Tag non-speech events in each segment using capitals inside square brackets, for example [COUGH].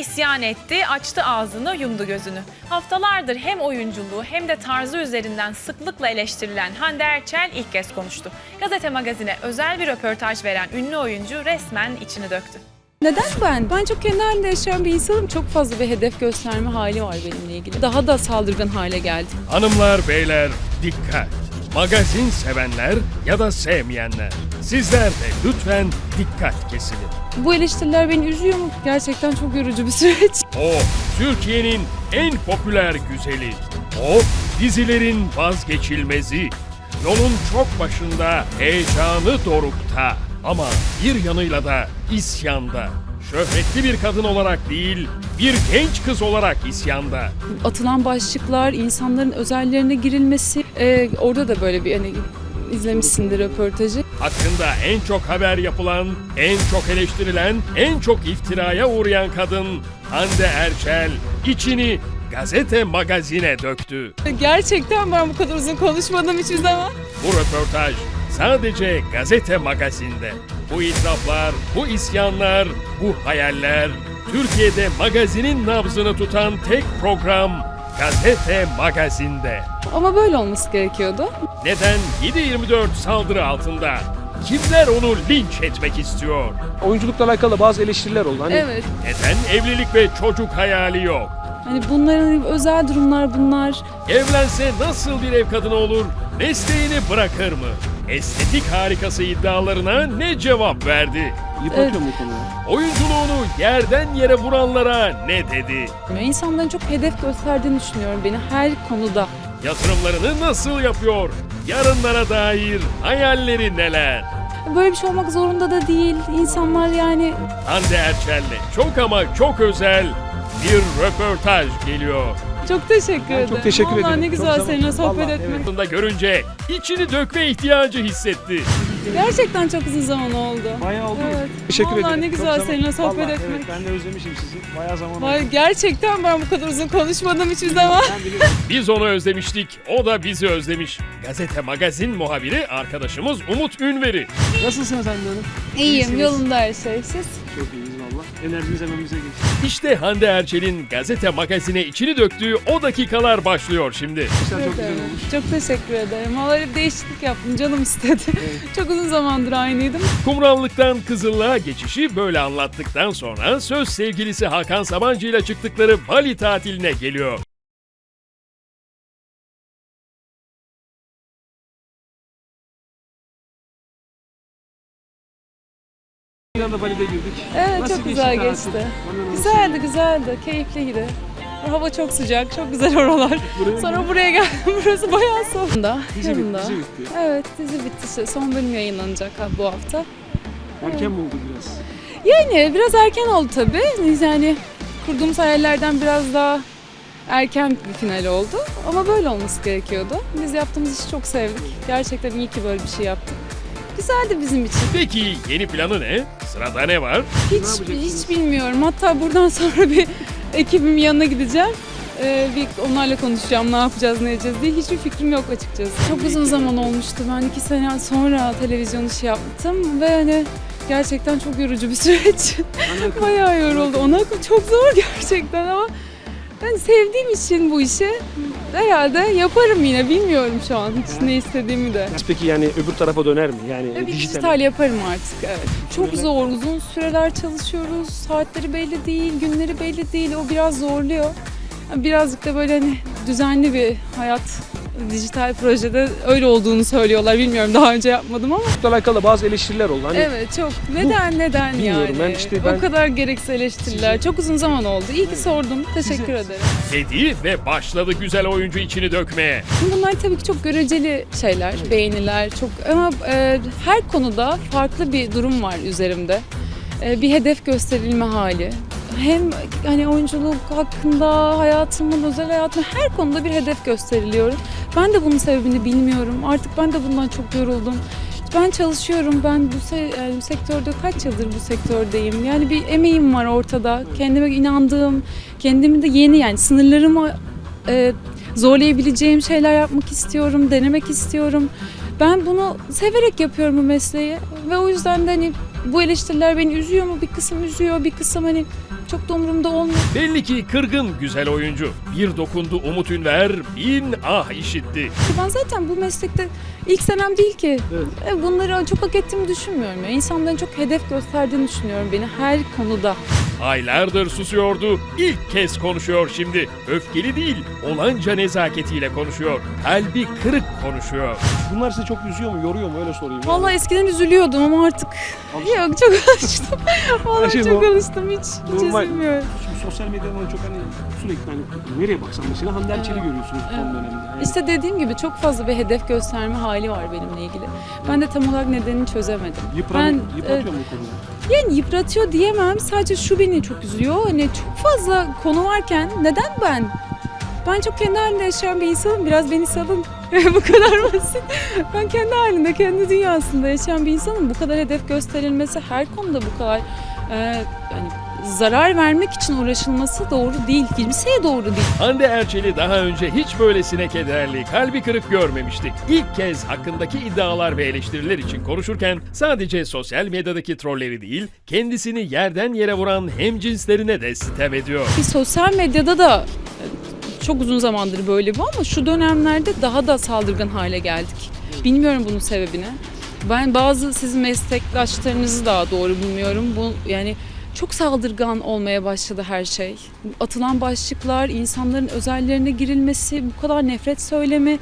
isyan etti, açtı ağzını, yumdu gözünü. Haftalardır hem oyunculuğu hem de tarzı üzerinden sıklıkla eleştirilen Hande Erçel ilk kez konuştu. Gazete magazine özel bir röportaj veren ünlü oyuncu resmen içini döktü. Neden ben? Ben çok kendi halinde yaşayan bir insanım. Çok fazla bir hedef gösterme hali var benimle ilgili. Daha da saldırgan hale geldim. Hanımlar, beyler dikkat. Magazin sevenler ya da sevmeyenler. Sizler de lütfen dikkat kesilin. Bu eleştiriler beni üzüyor mu? Gerçekten çok yorucu bir [LAUGHS] süreç. O Türkiye'nin en popüler güzeli. O dizilerin vazgeçilmezi. Yolun çok başında, heyecanı dorukta. Ama bir yanıyla da isyanda. Şöhretli bir kadın olarak değil, bir genç kız olarak isyanda. Atılan başlıklar, insanların özellerine girilmesi. Ee, orada da böyle bir hani izlemişsindir röportajı. Hakkında en çok haber yapılan, en çok eleştirilen, en çok iftiraya uğrayan kadın Hande Erçel içini gazete magazine döktü. Gerçekten ben bu kadar uzun konuşmadım hiçbir zaman. Bu röportaj sadece gazete magazinde. Bu itiraflar, bu isyanlar, bu hayaller Türkiye'de magazinin nabzını tutan tek program Gazete Magazin'de. Ama böyle olması gerekiyordu. Neden 7-24 saldırı altında? Kimler onu linç etmek istiyor? Oyunculukla alakalı bazı eleştiriler oldu. Hani Evet. Neden evlilik ve çocuk hayali yok? Hani bunların özel durumlar bunlar. Evlense nasıl bir ev kadını olur? Mesleğini bırakır mı? Estetik harikası iddialarına ne cevap verdi? Yıpratıyor mu bu konuyu? Oyunculuğunu yerden yere vuranlara ne dedi? İnsanların çok hedef gösterdiğini düşünüyorum beni her konuda. Yatırımlarını nasıl yapıyor? Yarınlara dair hayalleri neler? Böyle bir şey olmak zorunda da değil. İnsanlar yani Hande Erçel'le çok ama çok özel bir röportaj geliyor. çok teşekkür Ben ederim. çok teşekkür Vallahi ederim. ne Çok güzel zaman- seninle sohbet Vallahi, etmek. evet. Aslında görünce içini dökme ihtiyacı hissetti. Gerçekten çok uzun zaman oldu. Bayağı oldu. Evet. Teşekkür Vallahi ederim. ne Çok güzel zaman- seninle sohbet Vallahi etmek. Evet, ben de özlemişim sizi. Bayağı zaman oldu. Vay gerçekten ben bu kadar uzun konuşmadım hiçbir zaman. Ben biliyorum. Biz onu özlemiştik, o da bizi özlemiş. Gazete magazin muhabiri arkadaşımız Umut Ünveri. Nasılsınız Hande Hanım? İyiyim İyisiniz. yolunda her şey. Siz? Çok iyiyiz hemen bize geçti. İşte Hande Erçel'in gazete magazine içini döktüğü o dakikalar başlıyor şimdi. İşler çok güzel olmuş. Çok teşekkür ederim. Vallahi bir değişiklik yaptım. Canım istedi. [LAUGHS] çok uzun zamandır aynıydım. Kumrallıktan Kızıllığa geçişi böyle anlattıktan sonra söz sevgilisi Hakan Sabancı ile çıktıkları Bali tatiline geliyor. Bir anda Bali'de girdik. Evet Nasıl çok güzel geçti. Bana Güzeldi güzeldi. Keyifliydi. Hava çok sıcak. Çok güzel [LAUGHS] oralar. Buraya- Sonra buraya geldim. [LAUGHS] Burası bayağı soğuk. Da, Dizi bitti, yanında. dizi bitti. Evet dizi bitti. Son bölüm yayınlanacak ha- bu hafta. Erken mi oldu biraz? Yani biraz erken oldu tabii. Yani kurduğumuz hayallerden biraz daha erken bir final oldu. Ama böyle olması gerekiyordu. Biz yaptığımız işi çok sevdik. Gerçekten iyi ki böyle bir şey yaptık. Güzeldi bizim için. Peki yeni planı ne? Sırada ne var? Hiç hiç bilmiyorum. Hatta buradan [LAUGHS] sonra bir ekibimin yanına gideceğim. Ee, bir onlarla konuşacağım ne yapacağız ne edeceğiz diye hiçbir fikrim yok açıkçası. Çok uzun zaman olmuştu. Ben iki sene sonra televizyon işi yaptım ve hani gerçekten çok yorucu bir [LAUGHS] süreç. Bayağı yoruldu. Ona çok zor [LAUGHS] gerçekten ama ben sevdiğim için bu işi herhalde yaparım yine. Bilmiyorum şu an hiç ne istediğimi de. Peki yani öbür tarafa döner mi? Yani Bir dijital. dijital yaparım artık evet. Çok Öyle. zor, uzun süreler çalışıyoruz. Saatleri belli değil, günleri belli değil. O biraz zorluyor. Birazcık da böyle hani düzenli bir hayat dijital projede öyle olduğunu söylüyorlar. Bilmiyorum daha önce yapmadım ama. Oyunculukla alakalı bazı eleştiriler oldu. Hani Evet çok. Neden neden bilmiyorum, yani? ben işte ben- O kadar gereksiz eleştiriler. Çok uzun zaman oldu. İyi ki sordum. Teşekkür ederim. Dedi ve başladı güzel oyuncu içini dökmeye. Şimdi Bunlar tabii ki çok göreceli şeyler, beğeniler çok ama e, her konuda farklı bir durum var üzerimde. E, bir hedef gösterilme hali. Hem hani oyunculuk hakkında, hayatımın, özel hayatım her konuda bir hedef gösteriliyorum. Ben de bunun sebebini bilmiyorum. Artık ben de bundan çok yoruldum. Ben çalışıyorum. Ben bu, se- bu sektörde kaç yıldır bu sektördeyim. Yani bir emeğim var ortada. Kendime inandığım, kendimi de yeni yani sınırlarımı e, zorlayabileceğim şeyler yapmak istiyorum, denemek istiyorum. Ben bunu severek yapıyorum bu mesleği ve o yüzden de hani bu eleştiriler beni üzüyor mu? Bir kısım üzüyor, bir kısım hani çok da umurumda olmuyor. Belli ki kırgın güzel oyuncu. Bir dokundu Umut Ünver, bin ah işitti. Ben zaten bu meslekte ilk senem değil ki. Evet. E, Bunları çok hak ettiğimi düşünmüyorum. Ya. İnsanların çok hedef gösterdiğini düşünüyorum beni her konuda. Aylardır susuyordu. İlk kez konuşuyor şimdi. Öfkeli değil, olanca nezaketiyle konuşuyor. Kalbi kırık konuşuyor. Bunlar sizi çok üzüyor mu, yoruyor mu öyle sorayım. yani. Vallahi eskiden üzülüyordum ama artık Alıştın. [LAUGHS] yok çok alıştım. Vallahi şey çok bu- alıştım hiç, hiç Normal. üzülmüyorum. Sosyal medyadan çok hani sürekli hani nereye baksan mesela Hande Erçel'i görüyorsunuz son Evet. dönemde. Yani İşte dediğim gibi çok fazla bir hedef gösterme hali var benimle ilgili. Ben de tam olarak nedenini çözemedim. yıpran, ben, yıpratıyor e, mu konuda? Yani yıpratıyor diyemem. Sadece şu beni çok üzüyor. Hani çok fazla konu varken neden ben? Ben çok kendi halinde yaşayan bir insanım. Biraz beni salın. [LAUGHS] bu kadar basit. Ben kendi halinde, kendi dünyasında yaşayan bir insanım. Bu kadar hedef gösterilmesi her konuda bu kadar e, yani zarar vermek için uğraşılması doğru değil. Kimseye doğru değil. Hande Erçel'i daha önce hiç böylesine kederli, kalbi kırık görmemiştik. İlk kez hakkındaki iddialar ve eleştiriler için konuşurken sadece sosyal medyadaki trolleri değil, kendisini yerden yere vuran hemcinslerine de sitem ediyor. Ki sosyal medyada da çok uzun zamandır böyle bu ama şu dönemlerde daha da saldırgan hale geldik. Bilmiyorum bunun sebebini. Ben bazı sizin meslektaşlarınızı daha doğru bilmiyorum. Bu yani çok saldırgan olmaya başladı her şey. Atılan başlıklar, insanların özellerine girilmesi, bu kadar nefret söylemi.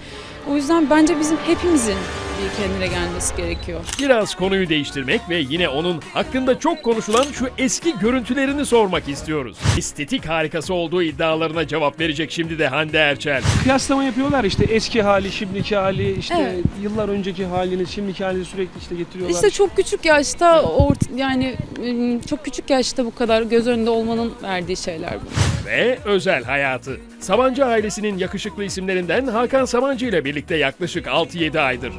O yüzden bence bizim hepimizin bir kendine gelmesi gerekiyor. Biraz konuyu değiştirmek ve yine onun hakkında çok konuşulan şu eski görüntülerini sormak istiyoruz. Estetik harikası olduğu iddialarına cevap verecek şimdi de Hande Erçel. Kıyaslama yapıyorlar işte eski hali, şimdiki hali, işte Evet. yıllar önceki halini, şimdiki halini sürekli işte getiriyorlar. İşte çok küçük yaşta ort yani ım, çok küçük yaşta bu kadar göz önünde olmanın verdiği şeyler bu. ve özel hayatı. Sabancı ailesinin yakışıklı isimlerinden Hakan Sabancı ile birlikte yaklaşık 6-7 aydır.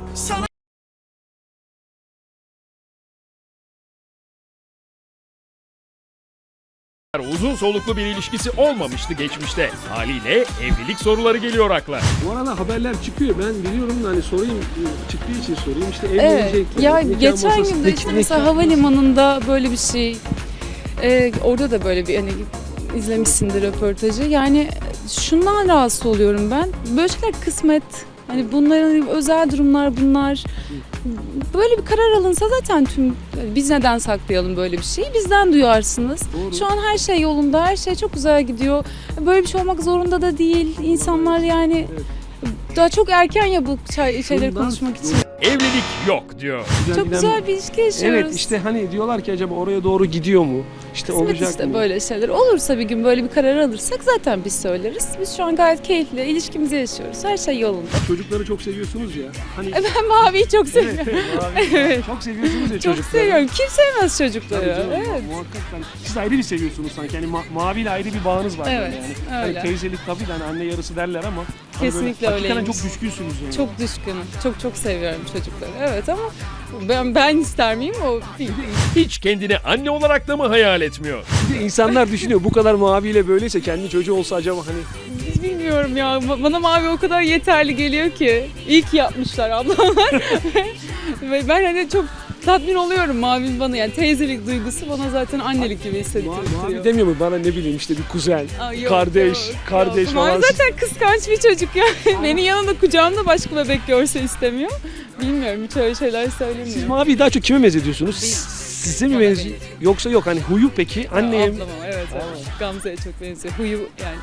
Uzun soluklu bir ilişkisi olmamıştı geçmişte. Haliyle evlilik soruları geliyor akla. Bu arada haberler çıkıyor. Ben biliyorum da hani sorayım çıktığı için sorayım. İşte Evet. evlenecekler. Ya nikah geçen masası- gün de işte nikah- mesela havalimanında böyle bir şey e, orada da böyle bir hani izlemişsindir röportajı. Yani şundan rahatsız oluyorum ben. Böyle şeyler kısmet. Hani bunların özel durumlar bunlar. Böyle bir karar alınsa zaten tüm biz neden saklayalım böyle bir şeyi? Bizden duyarsınız. Doğru. Şu an her şey yolunda, her şey çok güzel gidiyor. Böyle bir şey olmak zorunda da değil. İnsanlar yani daha çok erken ya bu şey- şeyleri konuşmak için. Evlilik yok diyor. Çok giden- güzel bir ilişki yaşıyoruz. Evet işte hani diyorlar ki acaba oraya doğru gidiyor mu? İşte Kısmet olacak işte mı? böyle şeyler. Olursa bir gün böyle bir karar alırsak zaten biz söyleriz. Biz şu an gayet keyifli ilişkimizi yaşıyoruz. Her şey yolunda. Çocukları çok seviyorsunuz ya. Hani Ben Mavi'yi çok seviyorum. evet, [LAUGHS] Evet. Çok seviyorsunuz ya Çok çocukları. seviyorum. Kim sevmez Tabii çocukları? canım, Evet. Muhakkak ben. Siz ayrı bir seviyorsunuz sanki. Yani ma- maviyle ayrı bir bağınız var Evet, yani. Hani öyle. teyzelik tabii de hani anne yarısı derler ama hani Kesinlikle hakikaten öyleymiş. çok düşkünsünüz yani. Çok düşkünüm. Çok çok seviyorum çocukları. Evet ama ben ben ister miyim o değil. Hiç kendini anne olarak da mı hayal etmiyor? İnsanlar düşünüyor bu kadar maviyle böyleyse kendi çocuğu olsa acaba hani Hiç bilmiyorum ya. Ba- Bana Mavi o kadar yeterli geliyor ki. İyi ki yapmışlar ablamlar. [LAUGHS] Ve ben hani çok tatmin oluyorum Mavi'nin bana yani teyzelik duygusu bana zaten annelik gibi mavi, hissettiriyor. mavi demiyor mu bana ne bileyim işte bir kuzen, Aa, yok, kardeş, yok, kardeş yok. falan. Mavi zaten kıskanç bir çocuk ya. [LAUGHS] Beni yanında kucağımda başka bebek görse istemiyor. Bilmiyorum hiç öyle şeyler söylemiyor. Siz maviyi daha çok kime benziyorsunuz? Biz. Size mi benziyor. Yoksa yok hani huyu peki anneye mi? Ablama evet evet. Gamze'ye çok benziyor. Huyu yani.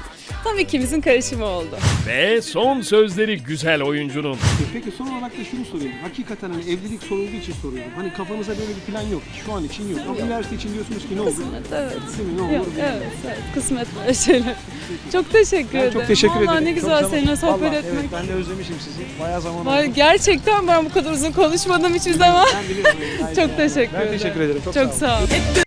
Tam ikimizin karışımı oldu. Ve son sözleri güzel oyuncunun. Peki son olarak da şunu sorayım. Hakikaten hani evlilik sorulduğu için soruyorum. Hani kafanızda böyle bir plan yok. Şu an için yok. Ama üniversite için diyorsunuz ki ne olur? Kısmet evet. Değil mi? Ne olur? Yok, bilmiyorum. evet, evet. Kısmet böyle şeyler. Çok teşekkür Ben ederim. çok teşekkür Vallahi ederim. ne Çok güzel zaman- seninle sohbet Vallahi etmek. Evet, ben de özlemişim sizi. Bayağı zaman Vay, oldu. Gerçekten ben bu kadar uzun konuşmadım hiçbir zaman. Ben biliyorum. [LAUGHS] Çok teşekkür Ben ederim. teşekkür ederim. Çok, Çok sağ olun. sağ ol.